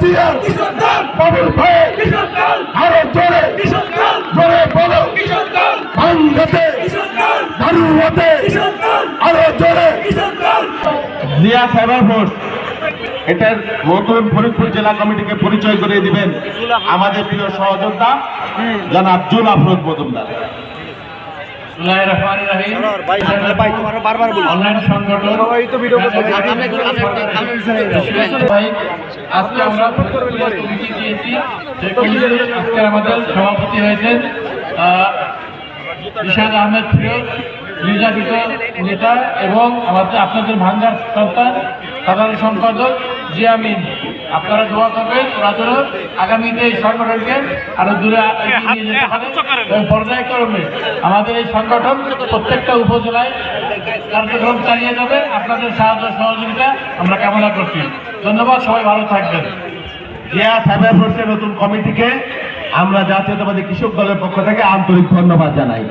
জিয়া কিশোর দল বাবুল ভাই আরও জোরে জোরে বলো ভাঙ্গাতে দারুয়াতে আরও জোরে। জিয়া সাইবার ফোর্স এটার নতুন ফরিদপুর জেলা কমিটিকে পরিচয় করে দিবেন আমাদের প্রিয় সহযোদ্ধা জনাব জুল আফরোজ মজুমদার। আমাদের সভাপতি হয়েছেন রিশাদ আহমেদ ফিরোজ নির্যাতিত নেতা এবং আমাদের আপনাদের ভাঙ্গার সন্তান সাধারণ সম্পাদক জিয়ামিন আপনারা দোয়া করবেন, ওরা আগামীতে এই সংগঠনকে আরও দূরে পর্যায়ক্রমে আমাদের এই সংগঠন প্রত্যেকটা উপজেলায় কার্যক্রম চালিয়ে যাবে। আপনাদের সাহায্য সহযোগিতা আমরা কামনা করছি। ধন্যবাদ, সবাই ভালো থাকবেন। জিয়া ফোর্সের নতুন কমিটিকে আমরা জাতীয়তাবাদী কৃষক দলের পক্ষ থেকে আন্তরিক ধন্যবাদ জানাই।